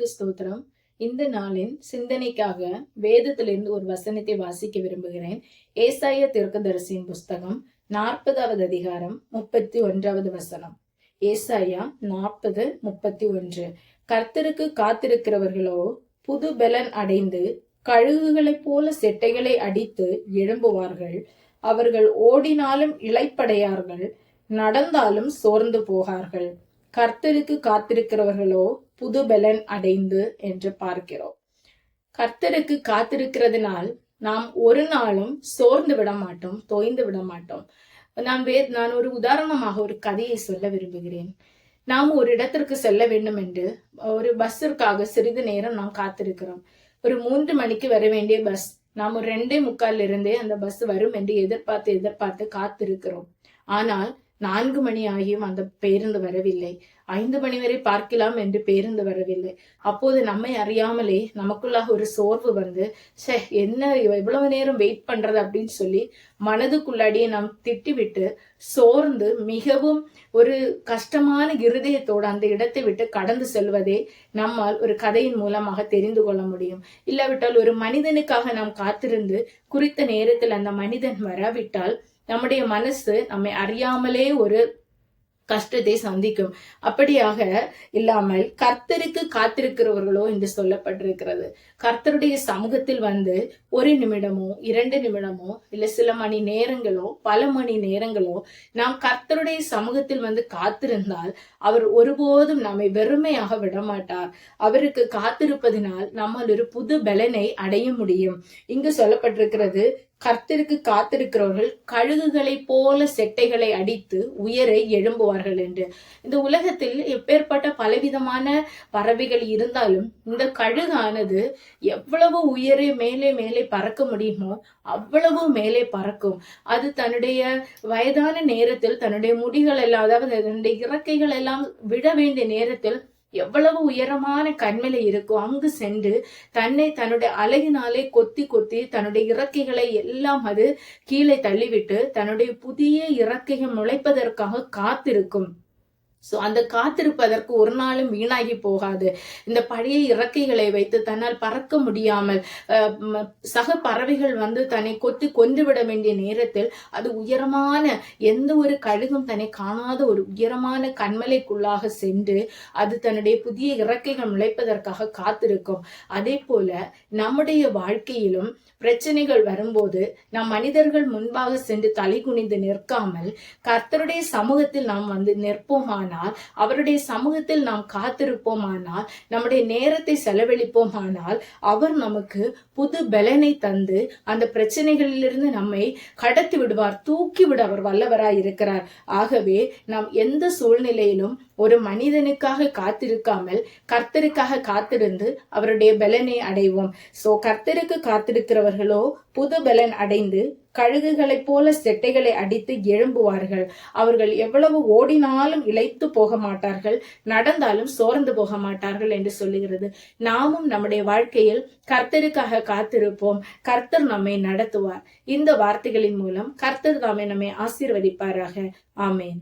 கர்த்தருக்கு ஸ்தோத்திரம். இந்த நாளின் சிந்தனைக்காக வேதத்திலிருந்து ஒரு வசனத்தை வாசிக்க விரும்புகிறேன். ஏசாய திருக்கதரிசியின் புஸ்தகம் நாற்பதாவது அதிகாரம் முப்பத்தி ஒன்றாவது வசனம். ஏசாயா நாற்பது முப்பத்தி ஒன்று. கர்த்தருக்கு காத்திருக்கிறவர்களோ புது பலன் அடைந்து கழுகுகளைப் போல செட்டைகளை அடித்து எழும்புவார்கள். அவர்கள் ஓடினாலும் இளைப்படையார்கள் நடந்தாலும் சோர்ந்து போகார்கள். கர்த்தருக்கு காத்திருக்கிறவர்களோ புதுபலன் அடைந்து என்று பார்க்கிறோம். கர்த்தருக்கு காத்திருக்கிறதுனால் நாம் ஒரு நாளும் சோர்ந்து விட மாட்டோம் தோய்ந்து விட மாட்டோம். நான் வே நான் ஒரு உதாரணமாக ஒரு கதையை சொல்ல விரும்புகிறேன். நாம் ஒரு இடத்திற்கு செல்ல வேண்டும் என்று ஒரு பஸ்ஸிற்காக சிறிது நேரம் நாம் காத்திருக்கிறோம். ஒரு மூன்று மணிக்கு வர வேண்டிய பஸ் நாம் ஒரு ரெண்டே முக்கால் இருந்தே அந்த பஸ் வரும் என்று எதிர்பார்த்து எதிர்பார்த்து காத்திருக்கிறோம். ஆனால் நான்கு மணி ஆகியும் அந்த பேருந்து வரவில்லை. ஐந்து மணி வரை பார்க்கலாம் என்று பேருந்து வரவில்லை. அப்போது நம்மை அறியாமலே நமக்குள்ளாக ஒரு சோர்வு வந்து சே என்ன எவ்வளவு நேரம் வெயிட் பண்றது? அப்படின்னு சொல்லி மனதுக்குள்ளாடியே நாம் திட்டிவிட்டு சோர்ந்து மிகவும் ஒரு கஷ்டமான இருதயத்தோடு அந்த இடத்தை விட்டு கடந்து செல்வதே நம்மால் ஒரு கதையின் மூலமாக தெரிந்து கொள்ள முடியும். இல்லாவிட்டால் ஒரு மனிதனுக்காக நாம் காத்திருந்து குறித்த நேரத்தில் அந்த மனிதன் வராவிட்டால் நம்முடைய மனசு நம்மை அறியாமலே ஒரு கஷ்டத்தை சந்திக்கும். அப்படியாக இல்லாமல் கர்த்தருக்கு காத்திருக்கிறவர்களோ என்று சொல்லப்பட்டிருக்கிறது. கர்த்தருடைய சமூகத்தில் வந்து ஒரு நிமிடமோ இரண்டு நிமிடமோ இல்ல சில மணி நேரங்களோ பல மணி நேரங்களோ நாம் கர்த்தருடைய சமூகத்தில் வந்து காத்திருந்தால் அவர் ஒருபோதும் நம்மை வெறுமையாக விடமாட்டார். அவருக்கு காத்திருப்பதனால் நம்மால் ஒரு புது பலனை அடைய முடியும். இங்கு சொல்லப்பட்டிருக்கிறது கர்த்தருக்கு காத்திருக்கிறவர்கள் கழுகுகளை போல செட்டைகளை அடித்து உயரை எழும்புவார்கள் என்று. இந்த உலகத்தில் எப்பேற்பட்ட பலவிதமான பறவைகள் இருந்தாலும் இந்த கழுகானது எவ்வளவு உயரே மேலே மேலே பறக்க முடியுமோ அவ்வளவு மேலே பறக்கும். அது தன்னுடைய வயதான நேரத்தில் தன்னுடைய முடிகள் எல்லாம் அதாவது தன்னுடைய இறக்கைகள் எல்லாம் விட வேண்டிய நேரத்தில் எவ்வளவு உயரமான கண்மலை இருக்கோ அங்கு சென்று தன்னை தன்னுடைய அழகினாலே கொத்தி கொத்தி தன்னுடைய இறக்கைகளை எல்லாம் அது கீழே தள்ளிவிட்டு தன்னுடைய புதிய இறக்கைகள் முளைப்பதற்காக காத்திருக்கும். ஸோ அந்த காத்திருப்பதற்கு ஒரு நாளும் வீணாகி போகாது. இந்த பழைய இறக்கைகளை வைத்து தன்னால் பறக்க முடியாமல் சக பறவைகள் வந்து தன்னை கொத்தி கொன்று விட வேண்டிய நேரத்தில் அது உயரமான எந்த ஒரு கழுகும் தன்னை காணாத ஒரு உயரமான கண்மலைக்குள்ளாக சென்று அது தன்னுடைய புதிய இறக்கைகள் முளைப்பதற்காக காத்திருக்கும். அதே போல நம்முடைய வாழ்க்கையிலும் பிரச்சனைகள் வரும்போது நம் மனிதர்கள் முன்பாக சென்று தலை குனிந்து நிற்காமல் கர்த்தருடைய சமூகத்தில் நாம் வந்து நிற்போமானால் அவருடைய சமூகத்தில் நாம் காத்திருப்போமானால் நம்முடைய நேரத்தை செலவழிப்போமானால் அவர் நமக்கு புது பலனை தந்து அந்த பிரச்சனைகளிலிருந்து நம்மை கடத்தி விடுவார் தூக்கிவிட அவர் வல்லவராய் இருக்கிறார் ஆகவே நாம் எந்த சூழ்நிலையிலும் ஒரு மனிதனுக்காக காத்திருக்காமல் கர்த்தருக்காக காத்திருந்து அவருடைய பலனை அடைவோம். சோ கர்த்தருக்கு காத்திருக்கிறவர்களோ புது பலன் அடைந்து கழுகுகளைப் போல செட்டைகளை அடித்து எழும்புவார்கள். அவர்கள் எவ்வளவு ஓடினாலும் இழைத்து போக மாட்டார்கள் நடந்தாலும் சோர்ந்து போக மாட்டார்கள் என்று சொல்லுகிறது. நாமும் நம்முடைய வாழ்க்கையில் கர்த்தருக்காக காத்திருப்போம். கர்த்தர் நம்மை நடத்துவார். இந்த வார்த்தைகளின் மூலம் கர்த்தர் தாமே நம்மை ஆசீர்வதிப்பாராக. ஆமேன்.